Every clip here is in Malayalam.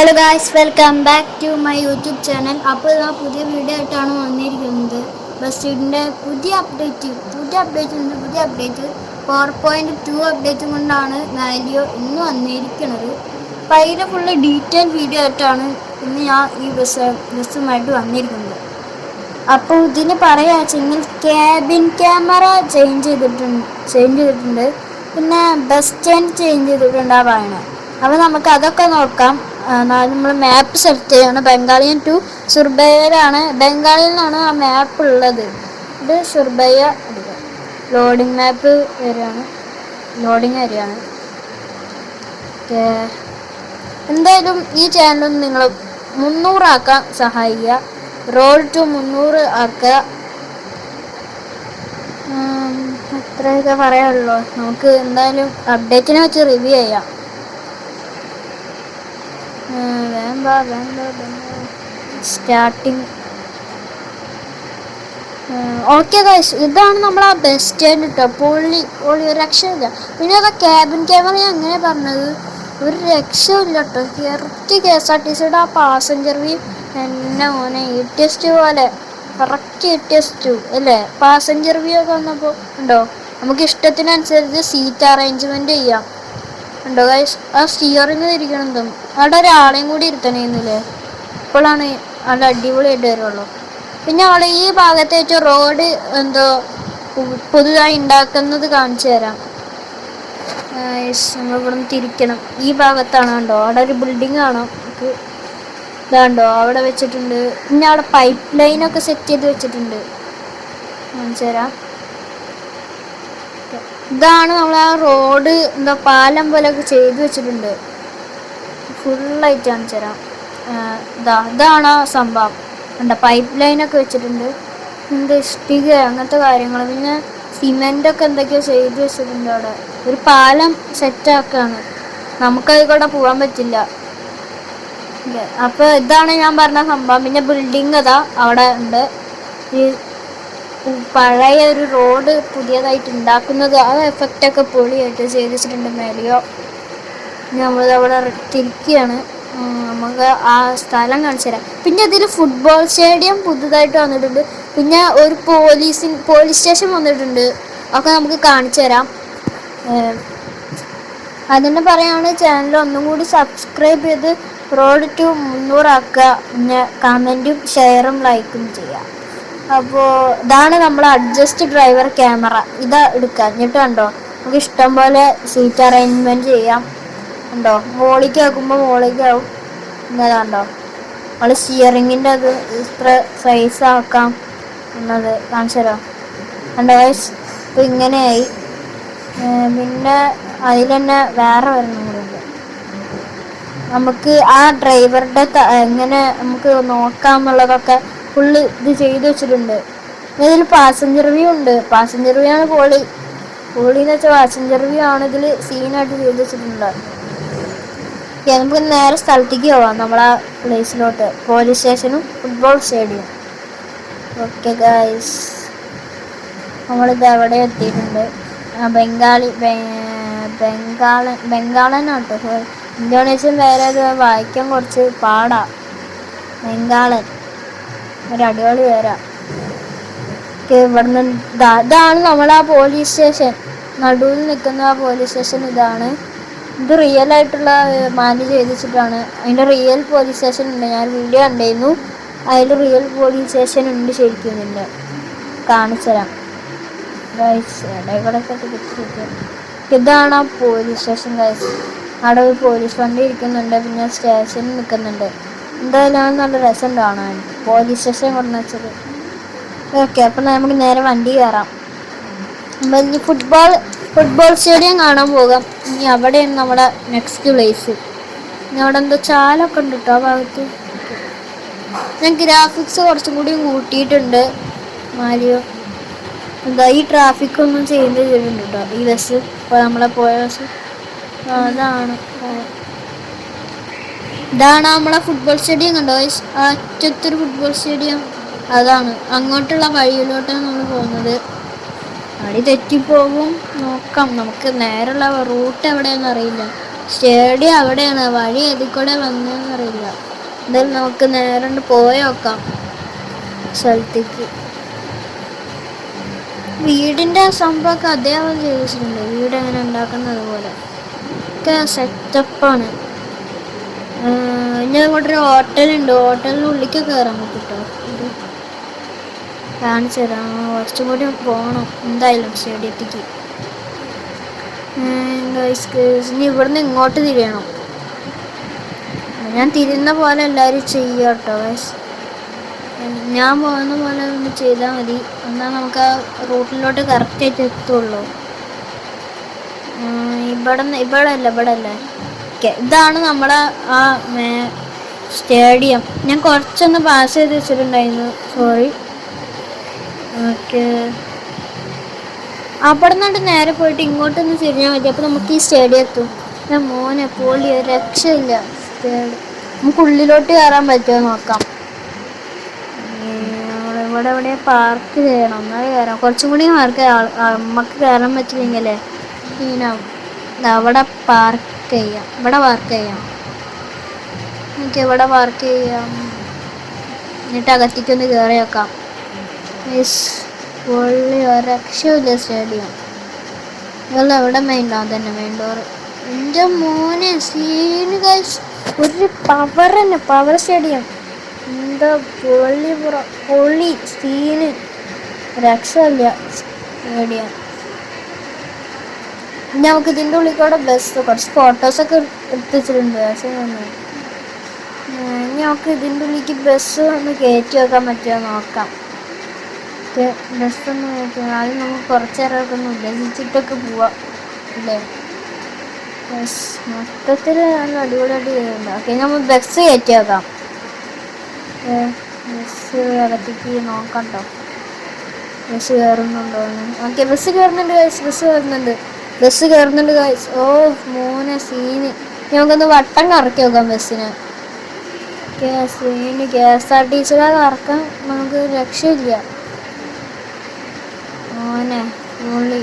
Hello guys welcome back to my YouTube channel അപ്പോൾ ഞാൻ പുതിയ വീഡിയോ ആയിട്ടാണ് വന്നിരിക്കുന്നത്. ബസ്സിന്റെ പുതിയ അപ്ഡേറ്റ് പുതിയ അപ്ഡേറ്റ് ഉണ്ട് പുതിയ update four point two update കൊണ്ടാണ് വാല്യൂ ഇന്ന് വന്നിരിക്കുന്നത്. അപ്പോൾ അതിന്റെ ഫുള്ള് ഡീറ്റെയിൽ വീഡിയോ ആയിട്ടാണ് ഇന്ന് ഞാൻ ഈ ബസ് ബസ്സുമായിട്ട് വന്നിരിക്കുന്നത്. അപ്പോൾ ഇതിന് പറയുക വെച്ചെങ്കിൽ ക്യാബിൻ ക്യാമറ ചേഞ്ച് ചെയ്തിട്ടുണ്ട് ചേഞ്ച് ചെയ്തിട്ടുണ്ട്. പിന്നെ ബസ് സ്റ്റാൻഡ് ചേഞ്ച് ചെയ്തിട്ടുണ്ട് അപ്പോൾ നമുക്ക് അതൊക്കെ നോക്കാം. നമ്മൾ മാപ്പ് സെലക്ട് ചെയ്യണം. ബംഗാളിയൻ ടു സുർബയ്യയിലാണ് ബംഗാളിൽ നിന്നാണ് ആ മാപ്പ് ഉള്ളത്. ഇത് സുർബയ്യ ലോഡിംഗ് മാപ്പ് വരികയാണ് ലോഡിങ് വരികയാണ് എന്തായാലും ഈ ചാനൽ നിങ്ങൾ മുന്നൂറാക്കാൻ സഹായിക്കുക. റോഡ് ടു മുന്നൂറ് ആക്കുക. അത്രയൊക്കെ പറയാനുള്ളൂ. നമുക്ക് എന്തായാലും അപ്ഡേറ്റിനെ വെച്ച് റിവ്യൂ ചെയ്യാം. വേണ്ട വേണ്ട സ്റ്റാർട്ടിങ് ഓക്കെ ഗൈസ് ഇതാണ് നമ്മൾ ആ ബെസ്റ്റ് സ്റ്റാൻഡ് കേട്ടോ പൊള്ളി പൊള്ളി ഒരു രക്ഷയില്ല. പിന്നെ അതാ ക്യാബിൻ ക്യാമറ അങ്ങനെ പറഞ്ഞത്? ഒരു രക്ഷയില്ല കേട്ടോ correct K S R T സിയുടെ ആ പാസഞ്ചർ വ്യൂ എന്നെ മോനെ ഇ ടി പോലെ. കറക്റ്റ് ഇ അല്ലേ? പാസഞ്ചർ വ്യൂ ഒക്കെ വന്നപ്പോൾ ഉണ്ടോ? നമുക്ക് ഇഷ്ടത്തിനനുസരിച്ച് സീറ്റ് അറേഞ്ച്മെന്റ് ചെയ്യാം. ഉണ്ടോ ഗൈസ് ആ സ്റ്റിയറിംഗ് തിരിക്കണം അവിടെ ഒരാളെയും കൂടി ഇരുത്തണേന്നില്ലേ? ഇപ്പോഴാണ് നല്ല അടിപൊളിയായിട്ട് വരുള്ളൂ. പിന്നെ അവിടെ ഈ ഭാഗത്തെ വെച്ച് റോഡ് എന്തോ പുതുതായി ഉണ്ടാക്കുന്നത് കാണിച്ചു തരാം. നമ്മൾ ഇവിടെ നിന്ന് തിരിക്കണം. ഈ ഭാഗത്താണ് കണ്ടോ? അവിടെ ഒരു ബിൽഡിംഗ് കാണാം. നമുക്ക് ഇതാണ്ടോ അവിടെ വെച്ചിട്ടുണ്ട്. പിന്നെ അവിടെ പൈപ്പ് ലൈനൊക്കെ സെറ്റ് ചെയ്ത് വെച്ചിട്ടുണ്ട്. കാണിച്ചു തരാം. ഇതാണ് നമ്മൾ ആ റോഡ് എന്താ പാലം പോലെയൊക്കെ ചെയ്ത് വെച്ചിട്ടുണ്ട്. കാണിച്ചു തരാം. ഇതാ ഇതാണ് ആ സംഭവം. എന്താ പൈപ്പ് ലൈനൊക്കെ വെച്ചിട്ടുണ്ട്. എന്താ ഇഷ്ടിക അങ്ങനത്തെ കാര്യങ്ങൾ പിന്നെ സിമെന്റൊക്കെ എന്തൊക്കെയോ ചെയ്ത് വെച്ചിട്ടുണ്ട് അവിടെ. ഒരു പാലം സെറ്റാക്കാണ് നമുക്കതിൽ പോകാൻ പറ്റില്ല. അപ്പോൾ ഇതാണ് ഞാൻ പറഞ്ഞ സംഭവം. പിന്നെ ബിൽഡിംഗ് അതാ അവിടെ ഉണ്ട്. ഈ പഴയ ഒരു റോഡ് പുതിയതായിട്ട് ഉണ്ടാക്കുന്നത് ആ എഫക്റ്റ് ഒക്കെ പൊളിയായിട്ട് ചെയ്തിട്ടുണ്ട് മേലെയോ. നമ്മൾ അവിടെ തിരിക്കുകയാണ് നമുക്ക് ആ സ്ഥലം കാണിച്ചു തരാം. പിന്നെ ഇതിൽ ഫുട്ബോൾ സ്റ്റേഡിയം പുതുതായിട്ട് വന്നിട്ടുണ്ട്. പിന്നെ ഒരു പോലീസിൻ പോലീസ് സ്റ്റേഷൻ വന്നിട്ടുണ്ട്. ഒക്കെ നമുക്ക് കാണിച്ചു തരാം. അതന്നെ അതിന് പറയാണ് ചാനൽ ഒന്നും കൂടി സബ്സ്ക്രൈബ് ചെയ്ത് റോഡ് ടു മുന്നൂറാക്കുക. പിന്നെ കമന്റും ഷെയറും ലൈക്കും ചെയ്യുക അപ്പോൾ ഇതാണ് നമ്മൾ അഡ്ജസ്റ്റ് ഡ്രൈവർ ക്യാമറ ഇതാ എടുക്കുക എന്നിട്ട് കണ്ടോ? നമുക്ക് ഇഷ്ടം പോലെ സീറ്റ് അറേഞ്ച്മെന്റ് ചെയ്യാം. ഉണ്ടോ മോളിക്ക് ആക്കുമ്പോൾ മോളിക്ക് ആവും. എന്നതാണ്ടോ നമ്മൾ സ്റ്റിയറിങ്ങിന്റെ അത് ഇത്ര സൈസ് ആക്കാം എന്നത് കാണിച്ചു തരാം കണ്ടോ ഇപ്പം ഇങ്ങനെയായി. പിന്നെ അതിൽ തന്നെ വേറെ വരണം കൂടെ നമുക്ക് ആ ഡ്രൈവറുടെ എങ്ങനെ നമുക്ക് നോക്കാം എന്നുള്ളതൊക്കെ ഫുള്ള് ഇത് ചെയ്തു വെച്ചിട്ടുണ്ട്. ഇതിൽ പാസഞ്ചർ വ്യൂ ഉണ്ട്. പാസഞ്ചർ വ്യൂ ആണ് പോളി പോളി എന്ന് വെച്ചാൽ പാസഞ്ചർ വ്യൂ ആണ് ഇതിൽ സീനായിട്ട് ചെയ്ത് വെച്ചിട്ടുണ്ട്. നമുക്ക് നേരെ സ്ഥലത്തേക്ക് പോവാം. നമ്മളെ പ്ലേസിലോട്ട് പോലീസ് സ്റ്റേഷനും ഫുട്ബോൾ സ്റ്റേഡിയം ഓക്കെ ഗൈസ് നമ്മളിത് എവിടെ എത്തിയിട്ടുണ്ട്. ബംഗാളി ബംഗാളൻ ബംഗാളനാണ് കേട്ടോ ഇന്തോനേഷ്യൻ വേറെ വായിക്കാൻ കുറച്ച് പാടാ. ബംഗാളൻ. ഒരു അടിപൊളി പേരാ. ഇവിടുന്ന് ഇതാണ് നമ്മളെ ആ പോലീസ് സ്റ്റേഷൻ നടുവിൽ നിൽക്കുന്ന ആ പോലീസ് സ്റ്റേഷൻ ഇതാണ്. ഇത് റിയൽ ആയിട്ടുള്ള മാനേജ് ചെയ്തിട്ടാണ് അതിന്റെ റിയൽ പോലീസ് സ്റ്റേഷൻ ഉണ്ട്. ഞാൻ വീഡിയോ കണ്ടായിരുന്നു അതിൽ റിയൽ പോലീസ് സ്റ്റേഷൻ ഉണ്ട് ശരിക്കും ഇതിന്റെ കാണിച്ചുതരാം ഇതാണ് ആ പോലീസ് സ്റ്റേഷൻ ഗൈസ് അവിടെ പോലീസ് വണ്ടി ഇരിക്കുന്നുണ്ട്. പിന്നെ സ്റ്റേഷനിൽ നിൽക്കുന്നുണ്ട്. എന്തായാലും നല്ല രസം കാണാൻ. പോലീസ് സ്റ്റേഷൻ കൊണ്ടു വെച്ചത് ഓക്കെ അപ്പം നമുക്ക് നേരെ വണ്ടി കയറാം. അപ്പം ഇനി ഫുട്ബോൾ ഫുട്ബോൾ സ്റ്റേഡിയം കാണാൻ പോകാം. ഇനി അവിടെയാണ് നമ്മുടെ നെക്സ്റ്റ് പ്ലേസ് ഇനി അവിടെ എന്തോ ചാലൊക്കെ ഉണ്ട് കേട്ടോ ആ ഭാഗത്ത്. ഞാൻ ഗ്രാഫിക്സ് കുറച്ചും കൂടി കൂട്ടിയിട്ടുണ്ട്. മാരിയോ എന്താ ഈ ട്രാഫിക് ഒന്നും ചേഞ്ച് ചെയ്തിട്ടുണ്ട് കേട്ടോ ഈ ബസ് ഇപ്പോൾ നമ്മളെ പോയ ബസ് അതാണ്. ഇതാണ് നമ്മളെ ഫുട്ബോൾ സ്റ്റേഡിയം കണ്ടോ? അറ്റത്തൊരു ഫുട്ബോൾ സ്റ്റേഡിയം അതാണ്. അങ്ങോട്ടുള്ള വഴിയിലോട്ടാണ് നമ്മൾ പോകുന്നത്. അടി തെറ്റിപ്പോകും നോക്കാം. നമുക്ക് നേരെയുള്ള റൂട്ട് എവിടെയാണെന്ന് അറിയില്ല. സ്റ്റേഡിയം അവിടെയാണ്. വഴി ഏതിൽ കൂടെ വന്നതെന്നറിയില്ല എന്തായാലും നമുക്ക് നേരെ പോയി നോക്കാം. സ്ഥലത്തേക്ക്. വീടിന്റെ സംഭവമൊക്കെ അദ്ദേഹം ചെയ്തിട്ടുണ്ട്. വീട് എങ്ങനെ ഉണ്ടാക്കുന്നത് പോലെ. ഒക്കെ സെറ്റപ്പാണ് ഇനി ഒരു ഹോട്ടലുണ്ട്. ഹോട്ടലിന്റെ ഉള്ളിലേക്ക് കയറാൻ പറ്റും കേട്ടോ ഇത് കാണിച്ചു തരാം കുറച്ചും കൂടി പോകണം എന്തായാലും സ്റ്റേഡിയത്തേക്ക്. ഇനി ഇവിടുന്ന് ഇങ്ങോട്ട് തിരിയണം. ഞാൻ തിരിയുന്ന പോലെ എല്ലാവരും ചെയ്യുക കേട്ടോ ഗൈസ് ഞാൻ പോകുന്ന പോലെ ഒന്ന് ചെയ്താൽ മതി. എന്നാൽ നമുക്ക് ആ റൂട്ടിലോട്ട് കറക്റ്റായിട്ട് എത്തുള്ളൂ. ഇവിടെ ഇവിടെ അല്ല ഇവിടെ അല്ലേ ഓക്കെ. ഇതാണ് നമ്മുടെ ആ സ്റ്റേഡിയം. ഞാൻ കുറച്ചൊന്ന് പാസ് ചെയ്ത് വെച്ചിട്ടുണ്ടായിരുന്നു. Sorry okay. അവിടെ നിന്നിട്ട് നേരെ പോയിട്ട് ഇങ്ങോട്ടൊന്ന് തിരിഞ്ഞാൽ മതി. അപ്പോൾ നമുക്ക് ഈ സ്റ്റേഡിയം എത്തും. മോനെ പോളി രക്ഷയില്ല. നമുക്ക് ഉള്ളിലോട്ട് കയറാൻ പറ്റുമോ നോക്കാം. ഇവിടെ എവിടെ പാർക്ക് ചെയ്യണം. എന്നാലേ കയറാം. കുറച്ചും കൂടി മാർക്ക് നമുക്ക് കയറാൻ പറ്റില്ലെങ്കിലേ. അവിടെ പാർക്ക് ചെയ്യാം. ഇവിടെ വർക്ക് ചെയ്യാം. എനിക്ക് ഇവിടെ വർക്ക് ചെയ്യാം. എന്നിട്ട് അകത്തേക്കൊന്ന് കയറി വെക്കാം. പുള്ളി പൊള്ളി ഒരു രക്ഷയില്ല സ്റ്റേഡിയം ഇതല്ല എവിടെ മെയിൻ ഡോർ തന്നെ മെയിൻ ഡോർ എന്റെ മോനെ സീന് ഗൈസ് ഒരു പവർ തന്നെ പവർ സ്റ്റേഡിയം എന്താ പൊള്ളി പൊള്ളി സീന് രക്ഷമില്ല സ്റ്റേഡിയം നമുക്ക് ഇതിന്റെ ഉള്ളിൽ കൂടെ ബസ് കുറച്ച് ഫോട്ടോസൊക്കെ എടുത്ത് വെച്ചിട്ടുണ്ട് പക്ഷേ നമുക്ക് ഇതിന്റെ ഉള്ളിലേക്ക് ബസ് ഒന്ന് കയറ്റി വെക്കാൻ പറ്റുമോ നോക്കാം. ബസ് ഒന്ന് കയറ്റി ആദ്യം നമുക്ക് കുറച്ച് നേരമൊക്കെ ഒന്ന് ഉല്ലസിച്ചിട്ടൊക്കെ പോവാം അല്ലേ? ബസ് മൊത്തത്തിൽ നല്ല അടിപൊളിയായിട്ട് ചെയ്യുന്നുണ്ട് ഓക്കെ നമ്മൾ ബസ് കയറ്റി വെക്കാം. ബസ് അകത്തേക്ക് നോക്കാം കേട്ടോ ബസ് കയറുന്നുണ്ടോ ഓക്കെ ബസ് കയറുന്നുണ്ട് ബസ് കയറുന്നുണ്ട് ബസ് കയറുന്നുണ്ട് ഗൈസ് ഓ മോനെ സീന് നമുക്കൊന്ന് വട്ടം കറക്കി നോക്കാം ബസ്സിന്. Scene K S R T സിയുടെ നമുക്ക് രക്ഷയില്ല. മോനെ പൊളി.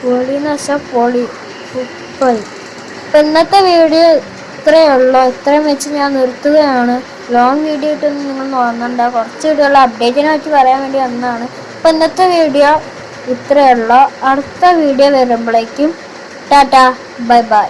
പൊളി എന്ന് വെച്ചാൽ പൊളി. സൂപ്പർ ഇപ്പം ഇന്നത്തെ വീഡിയോ ഇത്രയേ ഉള്ളൂ. ഇത്രയും വെച്ച് ഞാൻ നിർത്തുകയാണ്. ലോങ് വീഡിയോ ഇട്ടൊന്നും നിങ്ങൾ നോന്നണ്ട കുറച്ച് വീഡിയോകൾ അപ്ഡേറ്റിനെ പറ്റി പറയാൻ വേണ്ടി വന്നതാണ്. അപ്പം ഇന്നത്തെ വീഡിയോ ഇത്രയേ ഉള്ളൂ. അടുത്ത വീഡിയോ വരുമ്പോഴേക്കും. ടാറ്റ. Bye bye.